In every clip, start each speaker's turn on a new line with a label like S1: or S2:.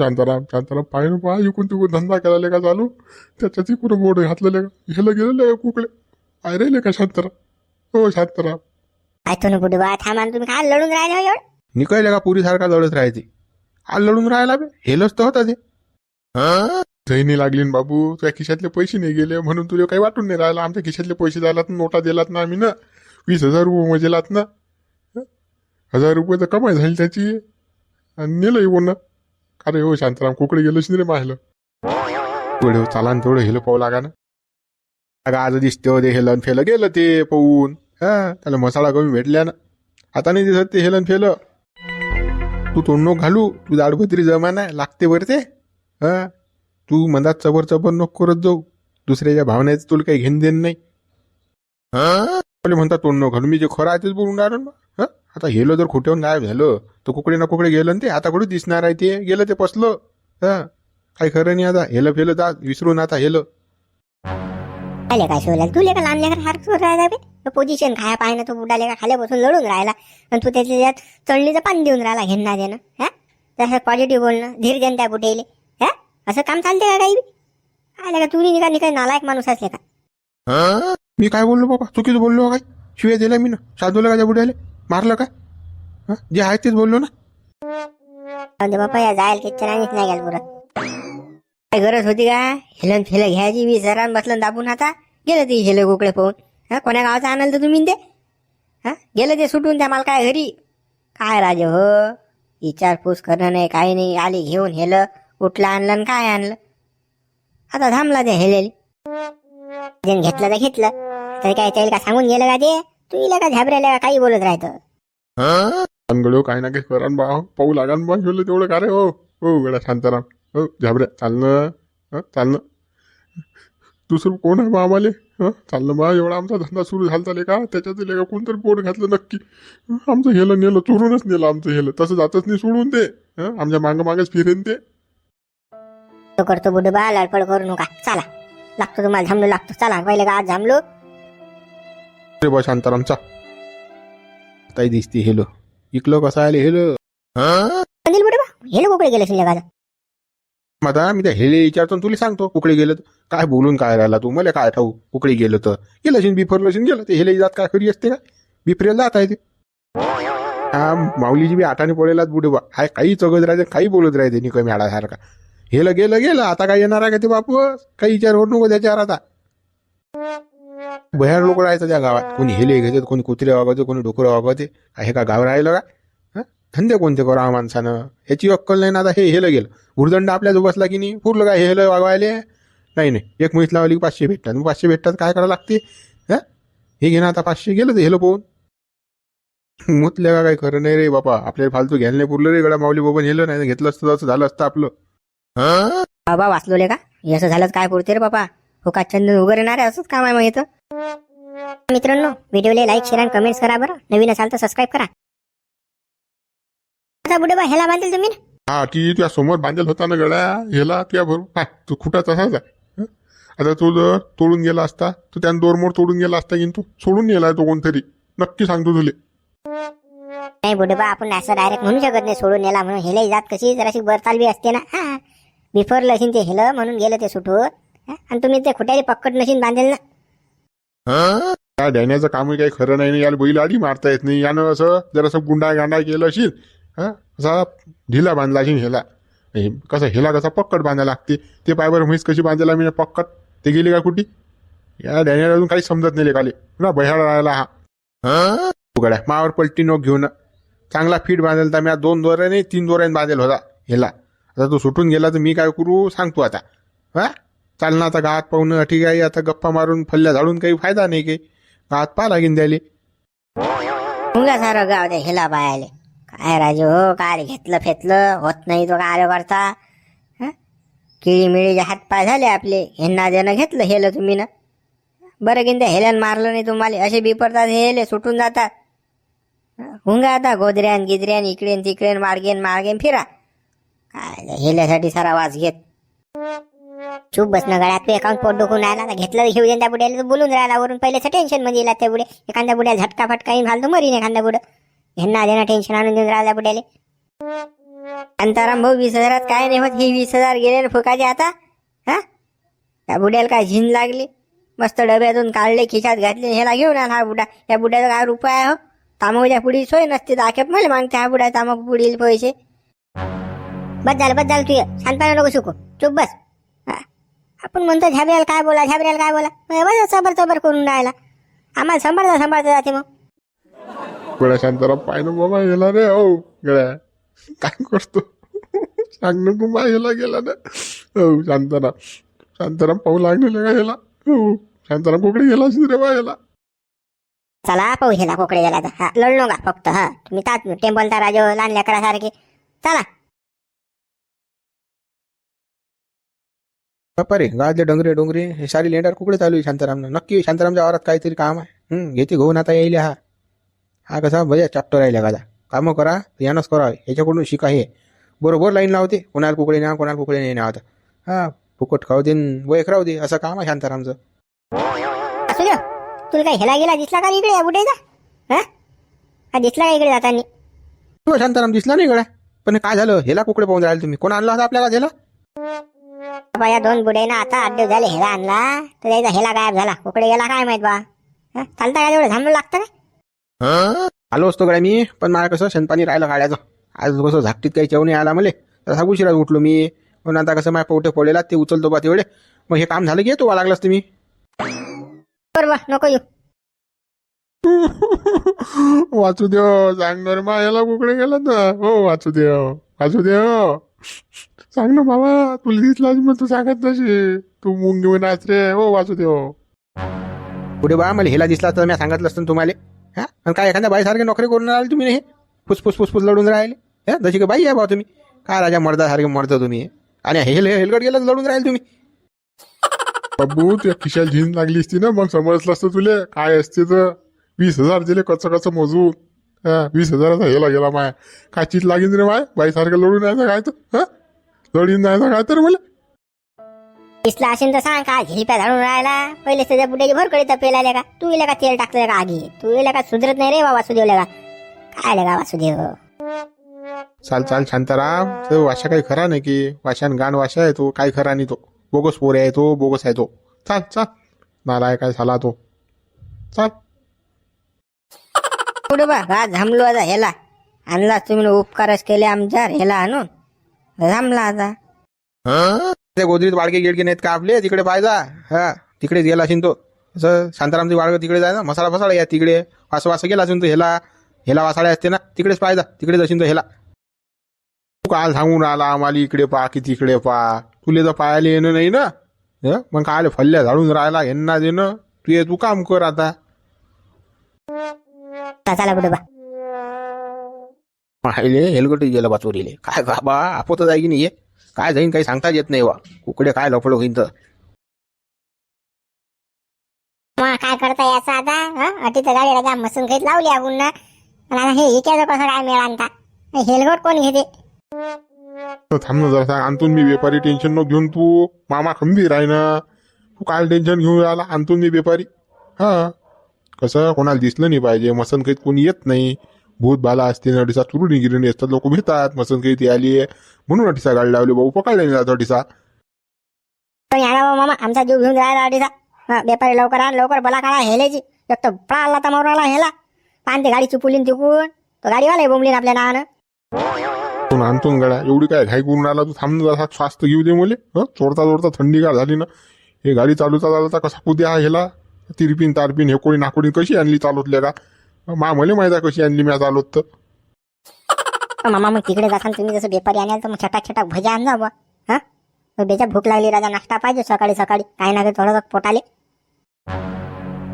S1: शांताराम शांताराम पाय ना पहा इकून तिकून धंदा केला का चालू? त्याच्यात इकून बोर्ड घातलेले का? हेला गेलेले का कुकडे पाय राहिले का शांताराम हो शांताराम
S2: ना बुडवा ना तुम्ही काय लढून राहिले हो एवढं.
S3: निकळले का पुरी सारखा लढत राहायची? आज लढून राहायला बे हेलच तर होता ते.
S1: जैनी लागली ना बाबू तुझ्या खिशातले पैसे नाही गेले म्हणून तुला काही वाटून नाही राहिलं. आमच्या खिशातले पैसे झालात नोटा दिलात ना आम्ही ना. वीस हजार रुपये मजेलात ना. हं? हजार रुपये तर कमाई झाली त्याची. आणि नेलं येऊन ना अरे हो शांताराम कोकडे गेलोच नाही रे माहिलं? पुढे हो, चाला ना तेवढं हेलं पाहू लागा ना. अगं आज दिसते हो ते हेलन फेलं. गेलं ते पाहून. हा त्याला मसाला कमी भेटल्या ना. आता नाही दिसत ते हेलन फेलं. तू तोंड नको घालू तू दाडभत्री जमाना लागते बरं ते. हा तू मनात चबर चबर नको करत जाऊ. दुसऱ्याच्या भावनेचं तुला काही घेण देण नाही. हा? म्हणतात तोंड नको घालू मी जे खरं आहे तेच बोलून राहिलो ना. आता गेलो जर खोट्याहून गायब झालं तर कुकडे ना कुकडे गेलं ना ते आता कुठे दिसणार आहे ते. गेलं ते पसलं. हा काही खरं नाही आता. हेलं फेलं जा विसरून आता हेलं.
S2: आले काय शिवला तुले का लहान लेकर सारखं राहायला बे. पोझिशन खाया पाहिजे तो बुडाले का खाली बसून लढून राहिला. आणि तू त्याच्यात चढणीचं पाणी देऊन राहिला घेणं देणं. हा? तसं पॉझिटिव्ह बोलणं धीर देणं त्या बुटेले हा? असं काम चालते का काही आले का तुम्ही निघा निघा नालायक माणूस असले का?
S3: मी काय बोललो बाबा? चुकीचं बोललो काय शिव्या दिल्या मी ना. साधवलं का त्या बुड्याले मारलं का? जे आहे तेच बोललो ना.
S2: जाऊ दे बापा या जायला किती नाही गेल पुरत काय गरज होती का? हेलन फेलं घ्यायची वीस हजारान बसलं दाबून आता. गेलं ते हेलं कुकडे पाहून. हा? कोण्या गावाचं आणाल तर तुम्ही ते? हा? गेलं ते सुटून त्या मला काय घरी. काय राजे हो? विचारपूस करणं नाही काही नाही. आली घेऊन हेलं. उठलं आणलं आणि काय आणलं? आता थांबला ते हेलेली. घेतलं तर घेतलं. तरी काय त्याला का सांगून गेलं का ते? तू इला का का काही बोलत राहतं?
S1: अनगडो काही ना काही करा न बा हो. पाहू लागा बा गेलं तेवढं का रे हो? हो गड्या शांताराम. हो झाबऱ्या चालणं हं चालणं दुसरं कोण आहे बा आम्हाला? हं चाललं बा एवढा आमचा धंदा सुरू झाला का त्याच्यात का कोणतरी पोट घातलं नक्की. हं, आमचं हेलं नेलं चोरूनच नेलं आमचं हेलं. तसं जातच नाही सोडून ते हं आमच्या मागं मागेच फिरेन ते.
S2: तो करतो बुडू बा लडपड करू नका. चला. लागतो तुम्हाला थांबलो लागतो. चला पहिले का आज थांबलो.
S3: अरे बा शांताराम चा ताई दिसते हेलो. इकलो कसं आले हेलो?
S2: अंदिल बुडू बा हे लोक कुठे गेले शिल्लक आता
S3: आता मी त्या हेले विचारतो आणि तुला सांगतो कुकडे गेलं तर. काय बोलून काय राहिला तू? मला काय ठाऊ? कुकडे गेलं तर. गेलं शिन बिफरलं शिन गेलं ते हेले जात काय खरी असते का? बिफरेला जात आहे ते. हा माऊलीजी बी आठाने पडेलाच बुडे बा. हाय काही चगत राहते काही बोलत राहते निकमी मॅडासारखा हेलं गेलं गेलं. आता काय येणार आहे का ते बापूस काही विचार होत नको त्याच्यावर आता. भयार लोक राहायचं त्या गावात. कोणी हेले घेतात कोणी कुत्रे वागवते कोणी डुकरं वागवते. हे का गाव राहिलं का? धंदे कोणते करा माणसानं? ह्याची अक्कल नाही ना आता हे हेलं गेलं. उर्दंड आपल्या बसला की नाही पुरलं काय हे हेलं वागवायले? नाही नाही. एक म्हैस लावली की पाचशे भेटतात. मग पाचशे भेटतात काय करावं लागते? हा? हे घे ना आता पाचशे गेलं ते हेलं पोहून. मुतल्या का काही खरं नाही रे बापा. आपल्याला फालतू घ्यायला नाही पुरलं रे गडा माऊली बाबा नेलं नाही घेतलं असतं असं झालं असतं आपलं. हा?
S2: बाबा वाचलोले का? हे असं झालं काय पुरते रे बाबा हुका चंदन वगैरे ना रे असंच काम आहे मग इथं. मित्रांनो व्हिडिओला लाईक शेअर आणि कमेंट्स करा बरं. नवीन असाल तर सबस्क्राईब करा. आता बुडे बा ह्याला बांधेल तुम्ही ना?
S1: हा ती तुझ्या समोर बांधेल होता ना गड्या? हेला त्या बरोबर हा तू खुटा तसाच आहे? हं? आता तो जर तोडून गेला असता तर त्यानं दोरमोड तोडून गेला असता की तो सोडून गेलाय तो कोणतरी. नक्की सांगतो तुले.
S2: नाही बुडे बा आपण असं डायरेक्ट म्हणू शकत नाही सोडून नेला म्हणून. हेला जात कशी? जराशी बरताल बी असते ना. हा बिफोर लशीन ते हेलं म्हणून गेलं ते सुटून. हा? आणि तुम्ही ते खुट्याली पक्कट नशीन बांधेल ना.
S1: काय डॅण्याचं कामही काही खरं नाही ना याला बैल आडी मारता येत नाही. यानं असं जरासं गुंडा गांडा केलं असेल हा? असा ढिला बांधला असेल हेला हे कसं हेला कसा पक्कट बांधायला लागते? ते पायवर म्हैस कशी बांधायला मी पक्कट ते गेली का कुठी? या डॅण्याला अजून काही समजत नाही लेखाले. ना बह्याला राहिला हा. उघड्या मावर पलटी नोक घेऊन. चांगला फिट बांधेल तर मी दोन दोऱ्या नाही तीन दोऱ्याने बांधेल होता हेला आता तो सुटून गेला तर मी काय करू? सांगतो आता. हा? चालना आता गावात पाहून ठीक आहे आता गप्पा मारून फल्ल्या झाडून काही फायदा नाही काही. गावात पाहा लागेन द्यायले.
S2: मुंगा सारं गाव ते हेला बायाले. काय राजू हो काय रे घेतलं फेतलं होत नाही तो काय करता हं? किळी मिळीचे हातपाय झाले आपले हेना देणं घेतलं हेलं तुम्ही ना? बरं की हेल्यान मारलं नाही तुम्हाला असे बिपरतात हे हेले सुटून जातात. हं? हुंगा आता गोदऱ्यान गिदऱ्यान इकडेन तिकडेन मार्गेन मार्गेन फिरा. काय हेल्यासाठी सारा वास घेत. चूप बसणं गळ्यात. तू अकाउंट पोट दुखून राहिला तर घेतलं घेऊ दे त्या बुड्याला तर बोलून राहिला वरून. पहिले टेन्शनमध्ये येला त्या बुडे एखाद्या बुड्याला झटका फटका येईन घालतो मरीन एखाद्या बुडं. ह्यांना देणं टेन्शन आणून देऊन राहिल्या बुड्याले. अंताराम भाऊ वीस हजारात काय नाही होत. हे वीस हजार गेले फुकाचे आता. हा? त्या बुड्याला काय झिन लागली? मस्त डब्यातून काढले खिशात घातले ह्याला घेऊन आला हा बुडा. या बुड्याचा काय रुपये आहे हो? तांबाच्या पुढी सोय नसते दाखेप मला मागते हा बुडा तांबाक पुढील पैसे. बस झालं बस झालं तुझं. शांतपणे नको शिकू चुप बस. आपण म्हणतो झाबऱ्याला काय बोला झाबऱ्याला काय बोला? सबर सबर करून राहिला. आम्हाला सांभाळता सांभाळता जाते मग.
S1: गड्या शांताराम पाय बाबा गेला रे हो गड्या. काय करतो? सांग नको गेला गेला ना. हो शांताराम. शांताराम पाहू लागलेले का गेला हो शांताराम कोकडे गेला असेल रे बा गेला
S2: चला पाहू ह्याला कोकडे गेला तर. हा लढलो का फक्त हा. तुम्ही तात टेम्पलचा राजा लहान लेकरासारखे चला.
S3: बापा रे गाजले डोंगरे डोंगरे हे सारी लेंडार कुकडे चालू आहे शांतारामनं? नक्की शांतारामच्या वावरात काहीतरी काम आहे. हं, घेते घेऊन आता येईल हा. हा कसा? बजा चॅप्टर राहिला गाजा कामं करा यानंच करा याच्याकडून शिका हे. बरोबर लाईन लावते. कोणाला कुकडे न्या कोणाला कुकडे नाही आता. हा फुकट खाऊ दे न वयक राहू दे. असं काम आहे शांतारामचं.
S2: तुला काय ह्याला गेला दिसला का इकडे या बुड्याचा? हा? दिसला का इकडे जातानी?
S3: शांताराम दिसला नाही गड्या. पण काय झालं? हेला कुकडे पाहून राहिले तुम्ही? कोण आणला होता आपल्याला त्याला?
S2: बाबा या दोन बुड्यानं आता आठ दिवस झाले हेला आणला. तर त्याचा हेला गायब झाला. कुकडे गेला काय माहीत बा? हा? चालता का तेवढं थांबलं लागतं काय
S3: आलो असतो गड्या मी पण मला कसं शनपाणी राहिलं गाड्याचं. आज कसं झाकटीत काही जेवण आला मला. तसा उशिरा उठलो मी. पण आता कसं माझ्या पोटे पडलेला ते उचलतो बा तेवढे. मग हे काम झालं की येतो लागलास तुम्ही?
S2: बरोबर नको येऊ.
S1: वाचू देव सांगणार मा याला कुकडे गेला ना हो वाचू देव वाचू देव सांग ना बाबा तुला दिसला मग तू सांगत नशी. तू मुंग घेऊन नाच रे हो वाचू देव
S3: पुढे बा मला हेला दिसला तर मी सांगितलं असतं तुम्हाला. हा? आणि काय एखाद्या बाईसारखे नोकरी करून राहिले तुम्ही हे फुसफुस फुसफुस लढून राहिले. हा? जशी का बाई आहे बा तुम्ही. काय राजा मर्दासारखे मरतो तुम्ही आणि हेल हेलगट गेलं लढून राहिले तुम्ही.
S1: बाबू तुझ्या खिशाला झीन लागली असती ना मग समजलं असतं तुले. काय असते तर? वीस हजार दिले कच्चं कच्चं मोजून. हा वीस हजाराचा हेला गेला माय. काय चित लागीन रे माय? बाईसारखं लढून यायचं काय तर? हा? लढून जायचं काय तर मला?
S2: दिसला असेल तर सांग का झिलप्या झाडून राहिला. पहिले त्याच्या बुड्याची भरकडे तपेला का? तू इला का तेल टाकलं का आगी? तू इला का सुधरत नाही रे बा वासुदेवला का? काय लगा वासुदेव
S3: चाल चाल शांताराम. तो वाशा काही खरा नाही की? वाशान गाण वाशा आहे तो काही खरा नाही तो. बोगस पोरे आहे तो बोगस आहे तो. चाल चाल. नालाय काय झाला तो. चाल.
S2: पुढे बा हा झांबलो आता ह्याला. आणला तुम्ही उपकारच केले आमच्यावर ह्याला आणून. झामला आता.
S3: त्या गोदरीत वाडगे गिडगे नाहीत का आपले? तिकडे पाहिजा हा तिकडेच गेला असेल तो. असं शांतारामचे बाळग तिकडे जाय ना मसाला फसाळा या तिकडे. वास वास गेला असेल तो हेला हेला वासाळे असते ना. तिकडेच पाहिजा तिकडेच असेल तो हेला तू काल सांगून आला आम्हाला इकडे पा की तिकडे पा. तुले तर पाहायला येणं नाही ना. हं? मग काय फल्ल्या झाडून राहायला यांना देणं. तू ये तू काम कर आता.
S2: चला, चला पुढे बा.
S3: पाहिले हेलगट गेलं बा चोरीले काय का बा आपत जाय की नाही हे? काय जाईन काही सांगताच येत नाही बा. कुकडे काय लफडं होईन तर.
S2: मग काय करता याचं आता हं? अटीचं गाडी राजा मसून घेत लावली आपण ना. पण आता हे हिच्याचं कसं काय मिळा आणता हेलगोट कोण घेते?
S1: तर थांब ना जरा आणतून मी व्यापारी टेन्शन न घेऊन तू. मामा खंबीर आहे ना. तू काय टेन्शन घेऊन आला आणतून मी व्यापारी. हा? कसं कोणाला दिसलं नाही पाहिजे मसन काही कोणी येत नाही. भूत बाला असते नटीसा तुरुणी गिरणी असतात लोक भेटतात मसन काही ती आली आहे. म्हणून अटीसा गाडी लावली भाऊ पकडले नाही जातो अटीसा
S2: पण बा मामा आमचा जीव घेऊन जायला अडीचा हा व्यापारी लवकर आण लवकर बला काढा हेल्याची एक तर पळाला तर मारून हेला. पान ते गाडी चुपुलीन तिकून. तो गाडीवाला बोंबलीन आपल्या नावानं.
S1: पण आणतो ना गड्या एवढी काय घाई करून आला तू? थांब जरा स्वास्थ्य घेऊ दे मुले. हं चोरता चोरता थंडी गार झाली ना. हे गाडी चालवता चालवता कसा पुद्या ह्याला तिरपिन तारपिन हे कोणी नाकोडी कशी आणली चालवतल्या का? मा मले माहिती आहे कशी आणली मी चालवत तर.
S2: मामा मग तिकडे जाताना तुम्ही जसं व्यापारी आणाल तर मग छटाक छटाक भज्या आणजा बा हा? मग भूक लागली राजा नाश्ता पाहिजे सकाळी सकाळी. काही ना काही थोडं पोटाले.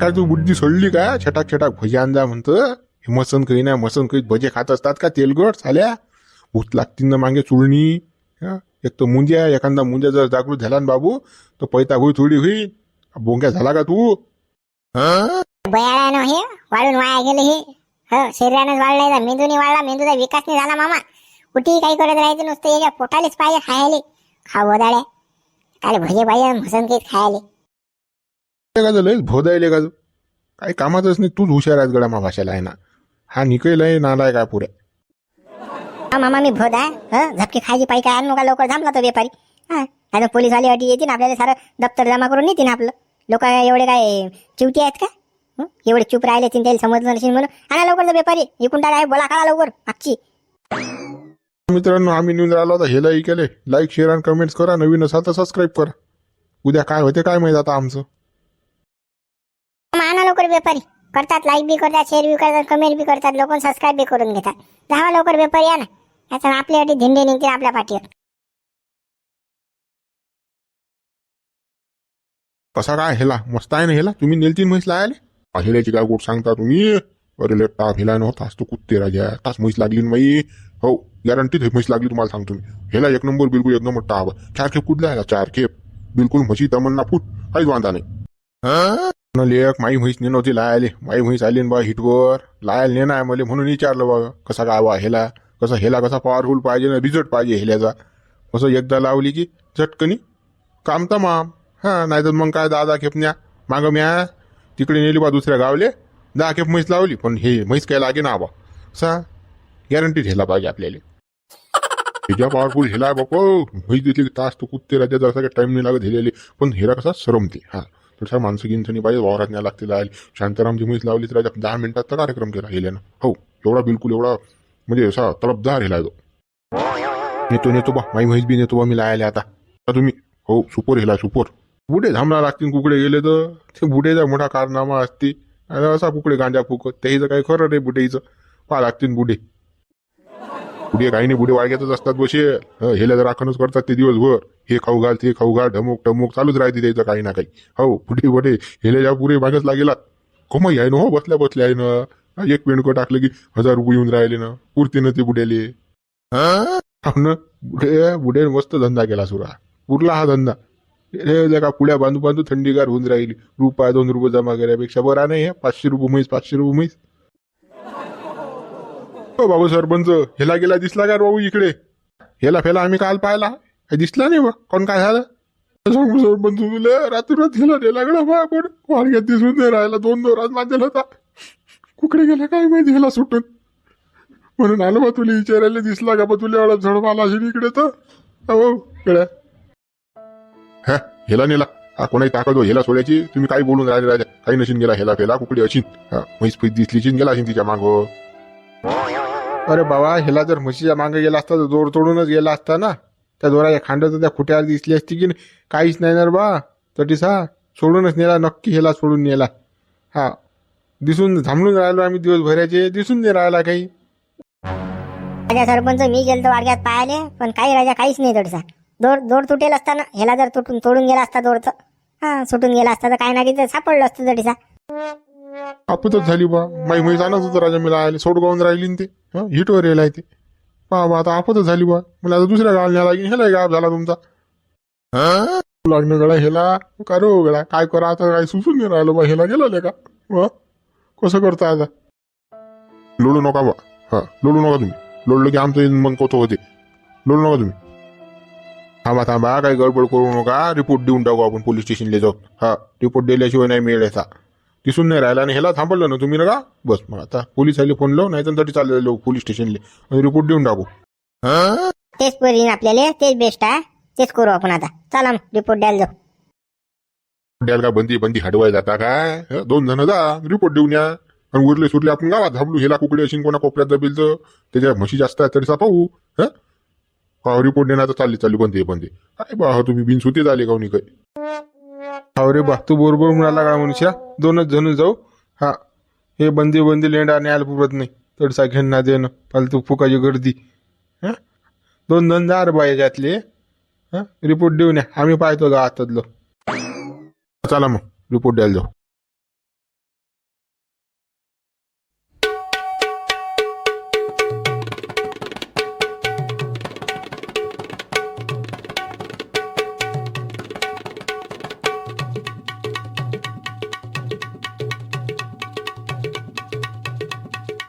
S1: काय तू बुद्धी सोडली का? छटाक छटाक भजी आणजा म्हणतं. हे मसन काही ना मसन काही भजे खात असतात का तेलगट झाल्या भूत लागतील ना मागे चुळणी हं? एक तर मुंज्या एखादा मुंज्या जर जागृत झाला ना बाबू तर पैता होई थोडी होईल. बोंग्या झाला का तू?
S2: बयाळ्यानं हे वाढून वाया गेले हे. हो शरीरानंच वाढलाय तर मेंदूने वाढला मेंदूचा विकास नाही झाला मामा. कुठेही काही करत राहायचं नुसतं याच्या पोटालेच पाहिजे खायले. खाऊ वदाड्या काय भजे पाहिजे मसन काही खायले.
S1: का झालं भोदायले का काही कामातच नाही तूच हुशार आहेस गड्या मा भाषेला आहे ना. हा निकल आहे नालाय काय पुऱ्या.
S2: हा मामा मी भोद हं झपकी खायची पाहिजे काय आणू का? लवकर थांबला तो व्यापारी. हा पोलीसवाले अटी येतील आपल्याला सारं दप्तर जमा करून नेतील आपलं. लोक एवढे काय चिवटी आहेत का? एवढे चूप राहिले तीन त्याला समजलं नसेल म्हणून. आणा लवकर व्यापारी इकून टाका बोला काढा लवकर. मागची.
S1: मित्रांनो आम्ही निघून राहिलो आता हेलाही केले. लाईक शेअर आणि कमेंट्स करा. नवीन असाल तर सबस्क्राईब करा. उद्या काय होते काय माहीत आता आमचं?
S2: आणा लवकर व्यापारी करतात लाईक बी करतात शेअर बी करतात कमेंट बी करतात. लोक सबस्क्राईब बी करून घेतात. दहा लवकर व्यापारी या ना. याचा आपल्यासाठी झेंडे निघतील आपल्या पाठीवर.
S1: कसा काय हेला? मस्त आहे ना हेला? तुम्ही नेलती म्हैस लायले? हेल्याची काय गोट सांगता तुम्ही? अरे लेट टाप हेला नव्हताच तो कुत्ते राजा. तास म्हैस लागली बाई. हो गॅरंटीत हे म्हैस लागली तुम्हाला सांगतो मी. हेला एक नंबर बिलकुल एक नंबर टाप चार खेप कुठला आहे चार खेप. बिलकुल म्हशी तमन्ना फूट. काहीच वांधा नाही लेख माई म्हैस ने नव्हती लायले. माई म्हैस आली ना बा हिटवर. लायल ने नाही मला म्हणून विचारलं बा कसा काय बा हेला? कसा हेला कसा पॉवरफुल पाहिजे ना रिझल्ट पाहिजे हेल्याचा? कसं एकदा लावली की झटकनी? काम तमाम. हां नाही तर मग काय दहा दहा खेपण्या मागं म्या तिकडे नेली बा दुसऱ्या गावले. दहा खेप म्हैस लावली पण हे म्हैस काय लागे ना बा. सा गॅरंटी हेला पाहिजे आपल्याला. हिच्या पॉवरफुल हेला बापो म्हैस दिसली तास तो कुत्ते राज्यात जसा काही टाइम नाही लागत हेलेले. पण हेरा कसा सरमते हा. तसा माणसं गिनसनी पाहिजे वावरात न्या लागते लाल शांतारामची म्हैस लावली तर राजा दहा मिनिटात तर कार्यक्रम केला हेल्यानं. हो एवढा बिलकुल एवढा म्हणजे असा तलबदार हेला तो. नेतो नेतो बा माई म्हैस बी नेतो बा मी लायले आता. तुम्ही. हो सुपर हेला सुपर. बुढे थांबणार लागतील कुकडे गेले तर. ते बुढेचा मोठा कारनामा असते. आणि असा कुकडे गांजा फुकत. त्याचं काही खरं नाही बुढेचं पा लागतील बुढे बुढे काही नाही बुडे वाळग्यातच असतात बसे. हेल्या जर राखणच करतात ते दिवसभर. हे खाऊ घाल ते खाऊ घाल ढमूक टमुक चालूच राहते त्याचं काही ना काही. हो बुढे बुढे हेल्याच्या पुरे मागेच लागेला. कमाई आहे ना हो बसल्या बसल्या आहे ना. एक पेंडको टाकलं की हजार रुपये येऊन राहिले ना. पुरते ना ते बुड्याले. हा? ना? बुढे मस्त धंदा केला सुरा. पुरला हा धंदा. हे का पुड्या बांधू बांधू थंडीगार होऊन राहिली. रुपया दोन रुपये जमा केल्यापेक्षा बरं नाही हे? पाचशे रुपये म्हैस पाचशे रुपये म्हैस. हो बाबा सरपंच हेला गेला दिसला का बाबू इकडे? हेला फेला आम्ही काल पाहिला. काही दिसला नाही बा. कोण काय झालं? सांगू सरपंच तुला रात्री रात हेला नेला गडा बा आपण. वाडग्यात दिसून नाही राहिला. दोन दोन रात माझ्याला होता. कुकडे गेला काय माहिती हेला सुटून? म्हणून आलं बा तुला विचारायला. दिसला का बा तुला एवढा झडप आला असेल इकडे तर. हो गड्या हेला नेला. हा कोणाही ताकद हेला सोडायची? तुम्ही काही बोलून राहिले राजा. काही नशीन गेला हेला फेला कुकडी अशीन. हा म्हैस फैस दिसली शिन गेला अशीन तिच्या मागं. अरे बाबा हेला जर म्हशीच्या मागे गेला असता तर जोर तोडूनच गेला असता ना. त्या जोराच्या खांडाचं त्या खुट्यावर दिसली असती की काहीच नाही ना बा. तटीसा सोडूनच नेला नक्की हेला सोडून नेला. हा दिसून थांबून राहिलो आम्ही दिवसभराचे दिसून नाही राहिला काही.
S2: राजा सरपंच मी गेलतो वाडग्यात पाहिले पण काही राजा काहीच नाही तडसा दोर दोर तुटेल असता ना. ह्याला जर तुटून तोडून गेला असता दोर तर हा सुटून गेला असता तर काय ना काही सापडलं असतं तडीसा
S1: आपतच झाली बा. माई मी जाणार होतं राजा मला आले. सोडगावून राहिली ना ते. हं, हिटवर येलाय ते पहा बा आता आपतच झाली बा. मला आता दुसऱ्या गावाला न्यायला लागेल. ह्याला गाव झाला तुमचा. हा लागणं गळा हेला का रो गळा. काय करा आता? काय सुचून नाही राहिलं बा. ह्याला गेलं का? कसं करता आता? लोडू नका बा. हा लोडू नका तुम्ही. लोडलं की आमचं मन कोतो होते. लोडू नका तुम्ही. थांबा थांबा काही गडबड करू नका. रिपोर्ट देऊन टाकू आपण पोलीस स्टेशनला जाऊ हा रिपोर्ट दिल्याशिवाय नाही मिळेल याचा. दिसून नाही राहिला आणि ह्याला थांबवलं ना तुम्ही ना का? बस मग आता पोलीस आले फोन लावून नाही तर चालले पोलीस स्टेशनले आणि रिपोर्ट देऊन टाकू. हा?
S2: तेच बरी आपल्याला तेच बेस्ट आहे. तेच करू आपण आता. चला रिपोर्ट द्यायला जाऊ.
S1: द्याल का बंदी बंदी हटवाय जाता काय हं, दोन जण जा रिपोर्ट देऊन या. आणि उरले सुरले आपण गावात धाबलू हेला कुकडे असेल कोणा कोपऱ्यात दबील तर? त्याच्या म्हशी जास्त आहे तरीसा पाहू हं? हा रिपोर्ट आता तर चालली बनते पण ते काय बा तुम्ही बिनसुते झाले का काही? फावरे रे बा तू बरोबर म्हणाला का मनुष्या. दोनच जण जाऊ. हा हे बंदी बंदी लेंडा न्यायला पुरत नाही. तडसा घेणं देणं. फालतू फुकाची गर्दी. हा? दोन जण जा रे बा याच्यातले. हा? रिपोर्ट देऊन या. आम्ही पाहतो गावातलं चला मग रिपोर्ट द्यायला जाऊ.